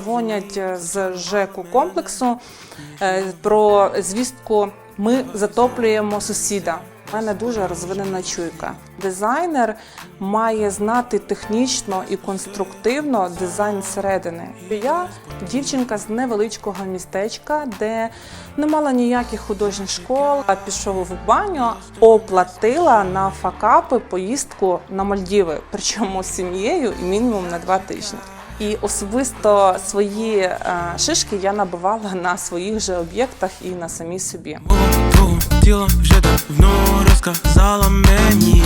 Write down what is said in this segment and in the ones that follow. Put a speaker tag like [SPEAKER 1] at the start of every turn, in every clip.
[SPEAKER 1] дзвонять е, з ЖЕКу комплексу е, про звістку Ми затоплюємо сусіда. У мене дуже розвинена чуйка. Дизайнер має знати технічно і конструктивно дизайн зсередини. Я дівчинка з невеличкого містечка, де не мала ніяких художніх школ, а пішов в баню, оплатила на факапи поїздку на Мальдіви, причому з сім'єю і мінімум на два тижні. І особисто свої е, шишки я набивала на своїх же об'єктах і на самій собі.
[SPEAKER 2] Тіла вже давно розказала мені.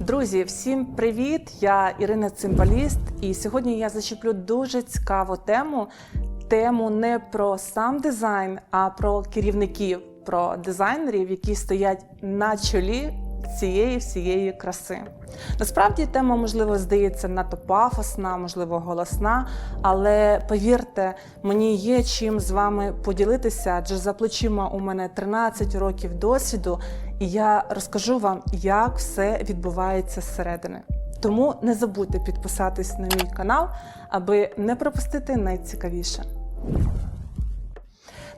[SPEAKER 1] Друзі, всім привіт! Я Ірина Цимбаліст, і сьогодні я зачеплю дуже цікаву тему. Тему не про сам дизайн, а про керівників, про дизайнерів, які стоять на чолі цієї всієї краси. Насправді тема, можливо, здається надто пафосна, можливо, голосна, але повірте, мені є чим з вами поділитися, адже за плечима у мене 13 років досвіду, і я розкажу вам, як все відбувається зсередини. Тому не забудьте підписатись на мій канал, аби не пропустити найцікавіше.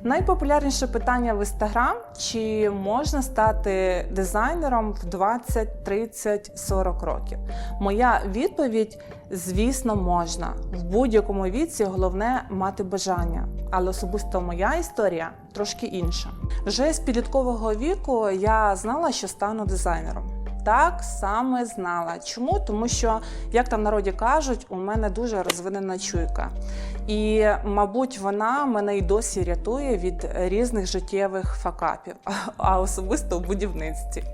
[SPEAKER 1] Найпопулярніше питання в Instagram – чи можна стати дизайнером в 20, 30, 40 років? Моя відповідь: звісно, можна. В будь-якому віці головне мати бажання. Але особисто моя історія трошки інша. Вже з підліткового віку я знала, що стану дизайнером. Так саме знала. Чому? Тому що, як там в народі кажуть, у мене дуже розвинена чуйка. І, мабуть, вона мене й досі рятує від різних життєвих факапів, а особисто в будівництві.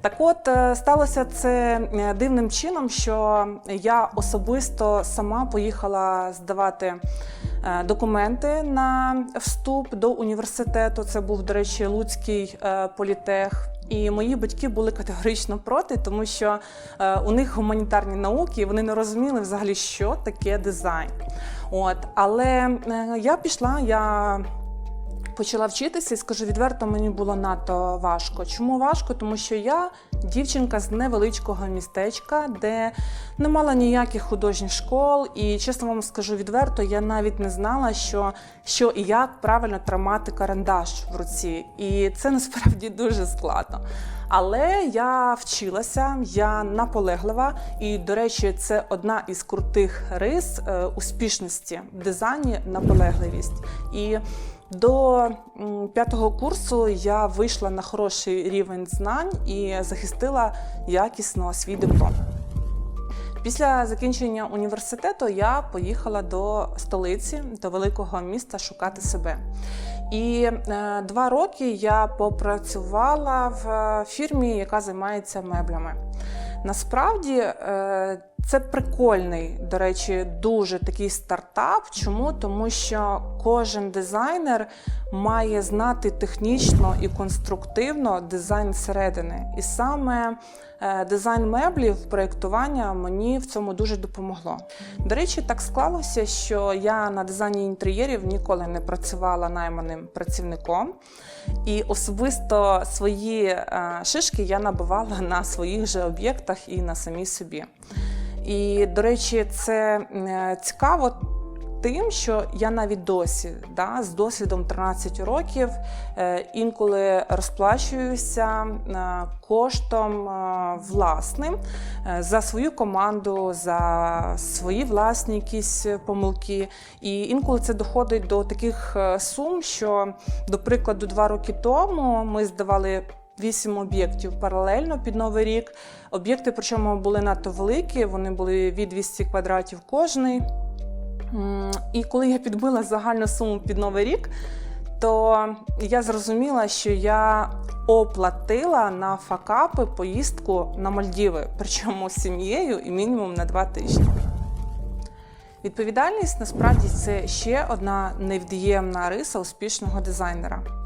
[SPEAKER 1] Так от е, сталося це е, дивним чином, що я особисто сама поїхала здавати е, документи на вступ до університету. Це був, до речі, Луцький політех. І мої батьки були категорично проти, тому що е, у них гуманітарні науки, і вони не розуміли взагалі, що таке дизайн. От, але е, я пішла, я почала вчитися і скажу відверто, мені було надто важко. Чому важко? Тому що я дівчинка з невеличкого містечка, де не мала ніяких художніх школ, і чесно вам скажу відверто, я навіть не знала, що, що і як правильно тримати карандаш в руці. І це насправді дуже складно. Але я вчилася, я наполеглива, і, до речі, це одна із крутих рис е, успішності в дизайні наполегливість. І до п'ятого курсу я вийшла на хороший рівень знань і захистила якісно свій диплом. Після закінчення університету я поїхала до столиці, до великого міста шукати себе. І е, два роки я попрацювала в е, фірмі, яка займається меблями. Насправді е, це прикольний, до речі, дуже такий стартап. Чому? Тому що кожен дизайнер має знати технічно і конструктивно дизайн зсередини. І саме е, дизайн меблів, проєктування мені в цьому дуже допомогло. До речі, так склалося, що я на дизайні інтер'єрів ніколи не працювала найманим працівником. І особисто свої е, шишки я набивала на своїх же об'єктах і на самій собі. І, до речі, це е, цікаво тим, що я навіть досі, да, з досвідом 13 років, е, інколи розплачуюся е, коштом власним за свою команду, за свої власні якісь помилки. І інколи це доходить до таких сум, що, до прикладу, два роки тому ми здавали. Вісім об'єктів паралельно під новий рік. Об'єкти, причому були надто великі, вони були від 200 квадратів кожний. І коли я підбила загальну суму під новий рік, то я зрозуміла, що я оплатила на факапи поїздку на Мальдіви, причому з сім'єю і мінімум на два тижні. Відповідальність насправді це ще одна невід'ємна риса успішного дизайнера.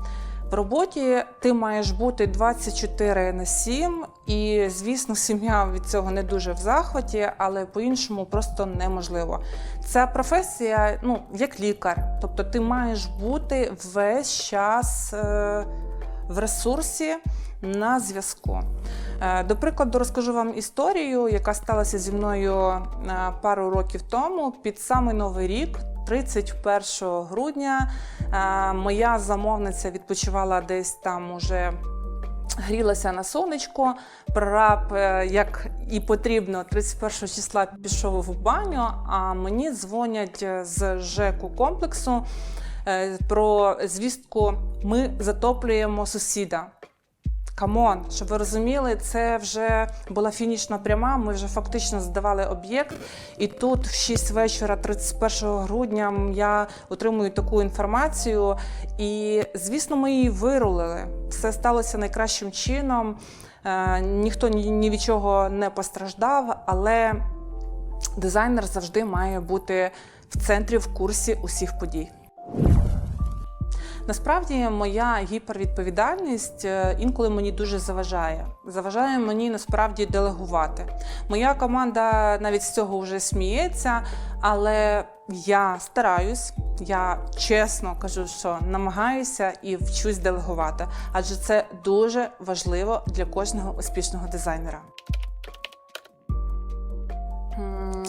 [SPEAKER 1] В роботі ти маєш бути 24 на 7, і, звісно, сім'я від цього не дуже в захваті, але по-іншому просто неможливо. Ця професія, ну, як лікар, тобто ти маєш бути весь час е, в ресурсі на зв'язку. Е, До прикладу, розкажу вам історію, яка сталася зі мною е, пару років тому під самий новий рік. 31 грудня е, моя замовниця відпочивала десь там уже грілася на сонечко. Прораб, е, як і потрібно, 31 числа пішов в баню, а мені дзвонять е, з ЖЕКу комплексу про звістку: ми затоплюємо сусіда. Камон, щоб ви розуміли, це вже була фінішна пряма. Ми вже фактично здавали об'єкт. І тут, в 6 вечора, 31 грудня, я отримую таку інформацію. І, звісно, ми її вирулили. Все сталося найкращим чином. Е, ніхто ні, від чого не постраждав, але дизайнер завжди має бути в центрі в курсі усіх подій. Насправді моя гіпервідповідальність е, інколи мені дуже заважає. Заважає мені насправді делегувати. Моя команда навіть з цього вже сміється, але я стараюсь, я чесно кажу, що намагаюся і вчусь делегувати, адже це дуже важливо для кожного успішного дизайнера.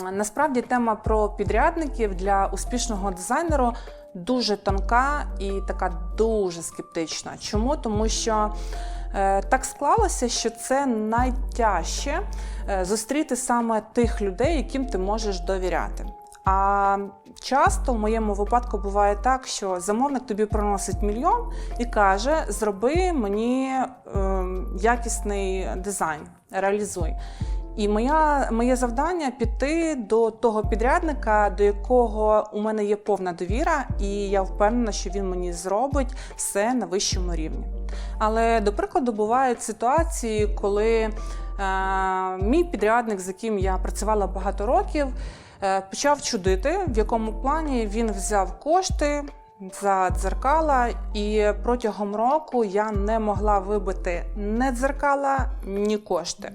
[SPEAKER 1] Насправді тема про підрядників для успішного дизайнеру дуже тонка і така дуже скептична. Чому? Тому що е, так склалося, що це найтяжче е, зустріти саме тих людей, яким ти можеш довіряти. А часто в моєму випадку буває так, що замовник тобі приносить мільйон і каже: зроби мені е, якісний дизайн, реалізуй. І моя, моє завдання піти до того підрядника, до якого у мене є повна довіра, і я впевнена, що він мені зробить все на вищому рівні. Але, до прикладу, бувають ситуації, коли е, мій підрядник, з яким я працювала багато років, е, почав чудити, в якому плані він взяв кошти. За дзеркала, і протягом року я не могла вибити ні дзеркала, ні кошти.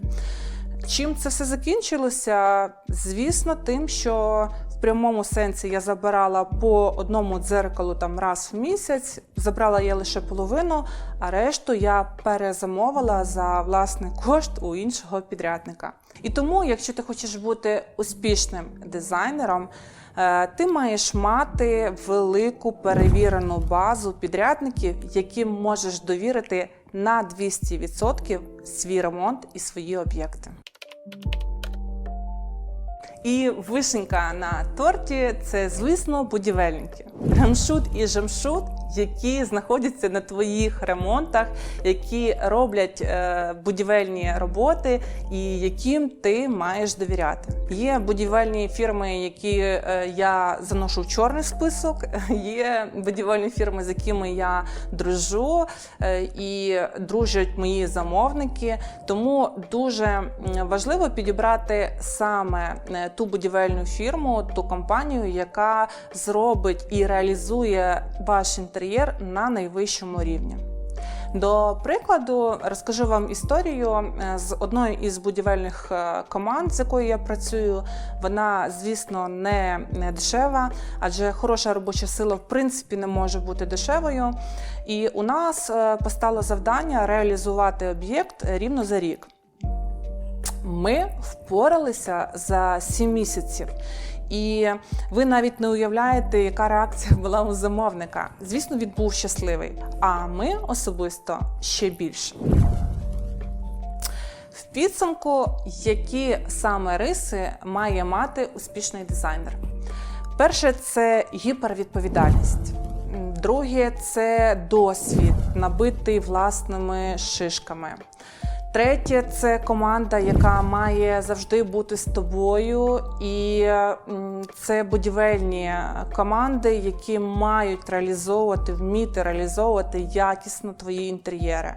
[SPEAKER 1] Чим це все закінчилося? Звісно, тим, що в прямому сенсі я забирала по одному дзеркалу там раз в місяць, забрала я лише половину, а решту я перезамовила за власний кошт у іншого підрядника. І тому, якщо ти хочеш бути успішним дизайнером, е, ти маєш мати велику перевірену базу підрядників, яким можеш довірити на 200% свій ремонт і свої об'єкти. І вишенька на торті це, звісно, будівельники. Ремшут і жемшут, які знаходяться на твоїх ремонтах, які роблять е, будівельні роботи і яким ти маєш довіряти. Є будівельні фірми, які е, я заношу в чорний список. Є будівельні фірми, з якими я дружу, е, і дружать мої замовники. Тому дуже важливо підібрати саме ту будівельну фірму, ту компанію, яка зробить і реалізує ваш інтер'єр на найвищому рівні. До прикладу, розкажу вам історію е, з одної із будівельних е, команд, з якою я працюю. Вона, звісно, не, дешева, адже хороша робоча сила в принципі не може бути дешевою. І у нас е, постало завдання реалізувати об'єкт рівно за рік. Ми впоралися за 7 місяців. І ви навіть не уявляєте, яка реакція була у замовника. Звісно, він був щасливий, а ми особисто ще більше. В підсумку, які саме риси має мати успішний дизайнер? Перше це гіпервідповідальність. Друге це досвід, набитий власними шишками. Третє це команда, яка має завжди бути з тобою, і це будівельні команди, які мають реалізовувати, вміти реалізовувати якісно твої інтер'єри.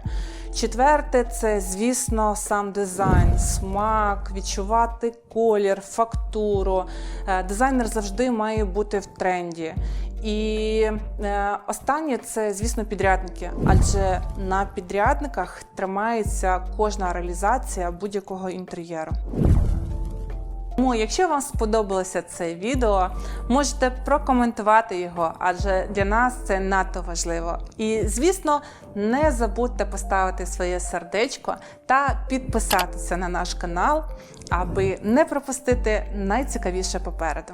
[SPEAKER 1] Четверте це, звісно, сам дизайн, смак, відчувати колір, фактуру. Е, Дизайнер завжди має бути в тренді. І е, останнє це, звісно, підрядники, адже на підрядниках тримається кожна реалізація будь-якого інтер'єру. Тому, якщо вам сподобалося це відео, можете прокоментувати його, адже для нас це надто важливо. І, звісно, не забудьте поставити своє сердечко та підписатися на наш канал, аби не пропустити найцікавіше попереду.